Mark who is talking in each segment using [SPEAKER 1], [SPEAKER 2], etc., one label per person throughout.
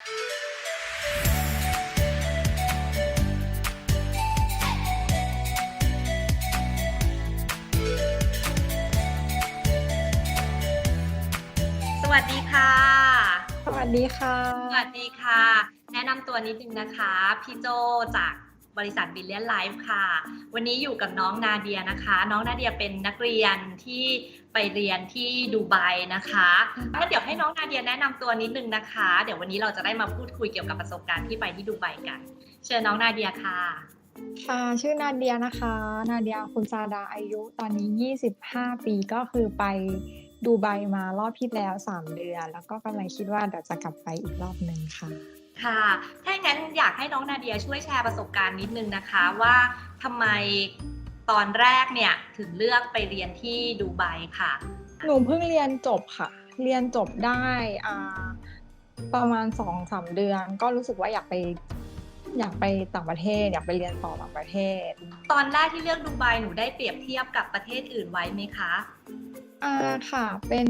[SPEAKER 1] สวัสดีค่ะ
[SPEAKER 2] สวัสดีค่ะ
[SPEAKER 1] สวัสดีค่ะ แนะนำตัวนิดนึงนะคะ พี่โจจาก บริษัทบิลเลียนไลฟ์ค่ะ วันนี้อยู่กับน้องนาเดียนะคะ น้องนาเดียเป็นนักเรียนที่ไปเรียนที่ดูไบนะคะงั้นเดี๋ยวให้น้องนาเดียแนะนำตัวนิดนึงนะคะ เดี๋ยววันนี้เราจะได้มาพูดคุยเกี่ยวกับประสบการณ์ที่ไปที่ดูไบกัน เชิญน้องนาเดียค่ะ
[SPEAKER 2] ค่ะชื่อนาเดียนะคะ นาเดียคุณซาดาอายุตอนนี้ 25 ปีก็คือไปดูไบมารอบที่แล้ว 3 เดือน แล้วก็กำลังคิดว่าเดี๋ยวจะกลับไปอีกรอบหนึ่งค่ะ
[SPEAKER 1] ค่ะ ถ้าอย่างนั้นอยากให้น้องนาเดียช่วยแชร์ประสบการณ์นิดนึงนะคะว่าทำไมตอนแรกเนี่ยถึงเลือกไปเรียนที่ดูไบค่ะ
[SPEAKER 2] หนูเพิ่งเรียนจบค่ะ เรียนจบได้อ่าประมาณสองสามเดือน ก็รู้สึกว่าอยากไปอยากไปต่างประเทศอยากไปเรียนต่อต่างประเทศ
[SPEAKER 1] ตอนแรกที่เลือกดูไบหนูได้เปรียบเทียบกับประเทศอื่นไว้ไหมคะ
[SPEAKER 2] อ่าค่ะ เป็น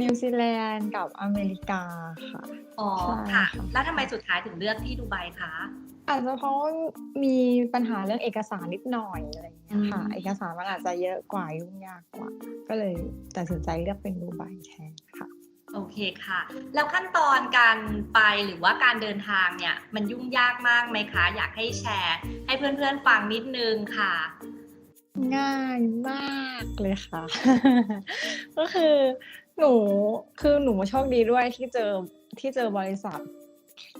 [SPEAKER 2] นิวซีแลนด์กับอเมริกาค่ะ
[SPEAKER 1] อ๋อ
[SPEAKER 2] ใช่
[SPEAKER 1] ค่ะ
[SPEAKER 2] ค่ะ
[SPEAKER 1] แล้วทำไมสุดท้ายถึงเลือกที่ดูไบคะ
[SPEAKER 2] อาจจะเพราะว่ามีปัญหาเรื่องเอกสารนิดหน่อยอะไรอย่างเงี้ยค่ะ
[SPEAKER 1] อืม
[SPEAKER 2] เอกสารมันอาจจะเยอะกว่ายุ่งยากกว่า ก็เลยตัดสินใจเลือกเป็นดูไบแทนค่ะ
[SPEAKER 1] โอเคค่ะ แล้วขั้นตอนการไปหรือว่าการเดินทางเนี่ย มันยุ่งยากมากไหมคะ อยากให้แชร์ ให้เพื่อนๆฟังนิดนึงค่ะ
[SPEAKER 2] ง่ายมากเลยค่ะ ก็คือหนูคือหนูโชคดีด้วยที่เจอที่เจอบริษัท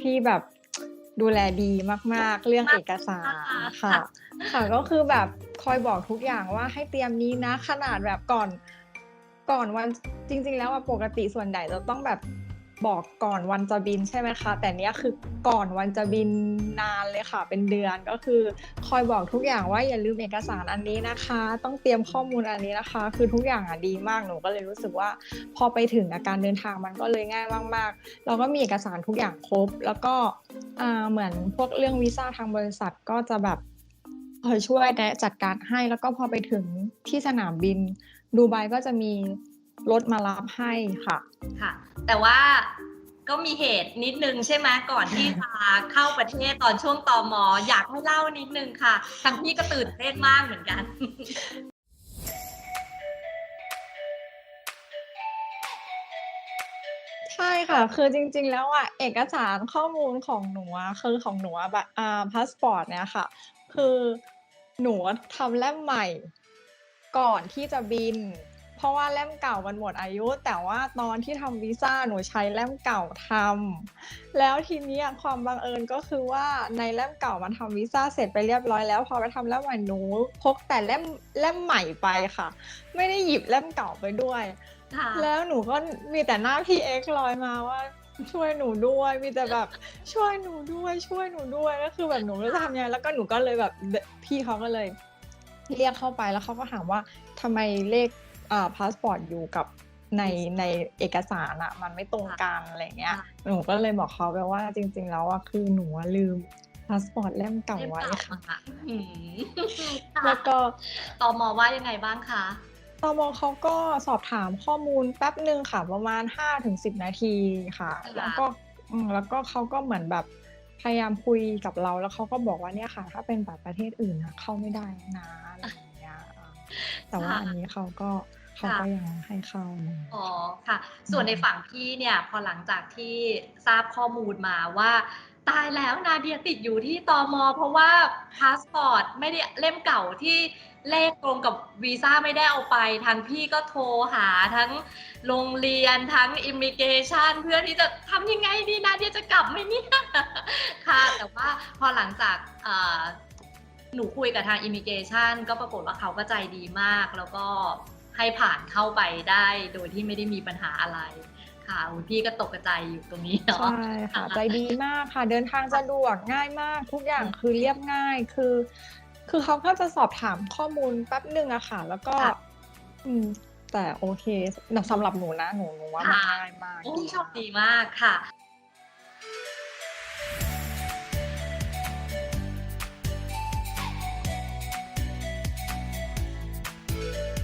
[SPEAKER 2] ที่แบบดูแลดีมาก ๆ เรื่องเอกสารค่ะ ค่ะก็คือแบบคอยบอกทุกอย่างว่าให้เตรียมนี้นะ ขนาดแบบก่อน ก่อนวันจริง ๆ แล้วอะปกติส่วนใหญ่จะต้องแบบ บอกก่อนวันจะบินใช่ไหมคะ แต่เนี้ยคือก่อนวันจะบินนานเลยค่ะ เป็นเดือนก็คือคอยบอกทุกอย่างว่าอย่าลืมเอกสารอันนี้นะคะ ต้องเตรียมข้อมูลอันนี้นะคะ คือทุกอย่างอะดีมากหนูก็เลยรู้สึกว่า พอไปถึงอาการเดินทางมันก็เลยง่ายมากๆเราก็มีเอกสารทุกอย่างครบ แล้วก็เหมือนพวกเรื่องวีซ่าทางบริษัทก็จะแบบคอยช่วยแนะจัดการให้แล้วก็พอไปถึงที่สนามบินดูไบก็จะมี รถมารับให้ค่ะ
[SPEAKER 1] ค่ะ แต่ว่าก็มีเหตุนิดนึงใช่ไหมก่อนที่จะเข้าประเทศตอนช่วงตอมออยากให้เล่านิดนึงค่ะทางพี่ก็ตื่นเต้นมากเหมือนกัน
[SPEAKER 2] ใช่ค่ะ คือจริง ๆ แล้วอะเอกสารข้อมูลของหนูอะคือของหนูอะแบบอ่าพาสปอร์ตเนี่ยค่ะ คือหนูอะทำเล่มใหม่ ก่อนที่จะบิน เพราะว่าเล่มเก่ามันหมดอายุ แต่ว่าตอนที่ทำวีซ่าหนูใช้เล่มเก่าทำแล้วทีเนี้ยความบังเอิญก็คือว่าในเล่มเก่ามันทำวีซ่าเสร็จไปเรียบร้อยแล้วพอไปทำเล่มใหม่หนูพกแต่เล่มเล่มใหม่ไปค่ะ ไม่ได้หยิบเล่มเก่าไปด้วย
[SPEAKER 1] ค่ะ
[SPEAKER 2] แล้วหนูก็มีแต่หน้าพี่เอ็กซ์ลอยมาว่าช่วยหนูด้วยมีแต่แบบช่วยหนูด้วยช่วยหนูด้วยก็คือแบบหนูไม่รู้จะทำยังไงแล้วก็หนูก็เลยแบบพี่เขาก็เลย เรียกเข้าไปแล้วเขาก็ถามว่าทำไมเลขอ่า พาสปอร์ตอยู่กับในในเอกสารอะมันไม่ตรงกันอะไรเงี้ย
[SPEAKER 1] ค่ะ
[SPEAKER 2] หนูก็เลยบอกเขาไปว่าจริง ๆ แล้วอะคือหนูอะลืมพาสปอร์ตเล่มเก่า
[SPEAKER 1] เล่ม
[SPEAKER 2] ไว้
[SPEAKER 1] เก่า
[SPEAKER 2] ค่ะ
[SPEAKER 1] ค่ะอืม
[SPEAKER 2] แล้วก็
[SPEAKER 1] ตอมอว่ายังไงบ้างคะ
[SPEAKER 2] ตมเขาก็สอบถามข้อมูลแป๊บหนึ่งค่ะประมาณ 5-10 นาทีค่ะ
[SPEAKER 1] ค่ะ
[SPEAKER 2] แล้วก็อืมแล้วก็เขาก็เหมือนแบบพยายามคุยกับเราแล้วเขาก็บอกว่าเนี่ยค่ะ ถ้าเป็นแบบประเทศอื่นนะเข้าไม่ได้นะ แต่ว่าอันนี้เขาก็เขาก็ยังให้เข้านะ
[SPEAKER 1] อ๋อค่ะ ส่วนในฝั่งพี่เนี่ยพอหลังจากที่ทราบข้อมูลมาว่า ตายแล้วนาเดียติดอยู่ที่ตอมเพราะว่าพาสปอร์ตไม่ได้เล่มเก่าที่เลขตรงกับวีซ่าไม่ได้เอาไปทางพี่ก็โทรหาทั้งโรงเรียนทั้งอิมิเกชันเพื่อที่จะทำยังไงดีนาเดียจะกลับไหมเนี่ยค่ะ แต่ว่าพอหลังจากเอ่อ หนูคุยกับทางอิมิเกชันก็ปรากฏว่าเขาก็ใจดีมาก แล้วก็ให้ผ่านเข้าไปได้โดยที่ไม่ได้มีปัญหาอะไรค่ะอุ๊ยพี่ก็ตกกระจายอยู่ตรงนี้เนาะ
[SPEAKER 2] ใช่ค่ะ
[SPEAKER 1] อ่า
[SPEAKER 2] ใจดีมากค่ะ เดินทางสะดวกง่ายมาก ทุกอย่างคือเรียบง่ายคือ คือเขาก็จะสอบถามข้อมูลแป๊บหนึ่งอะค่ะ แล้วก็
[SPEAKER 1] ค่ะ
[SPEAKER 2] อืม แต่โอเคสำหรับหนูนะหนูหนูว่ามันง่ายมาก
[SPEAKER 1] โอ้
[SPEAKER 2] ดี
[SPEAKER 1] โช
[SPEAKER 2] มา
[SPEAKER 1] ค
[SPEAKER 2] ก
[SPEAKER 1] ดีมากค่ะ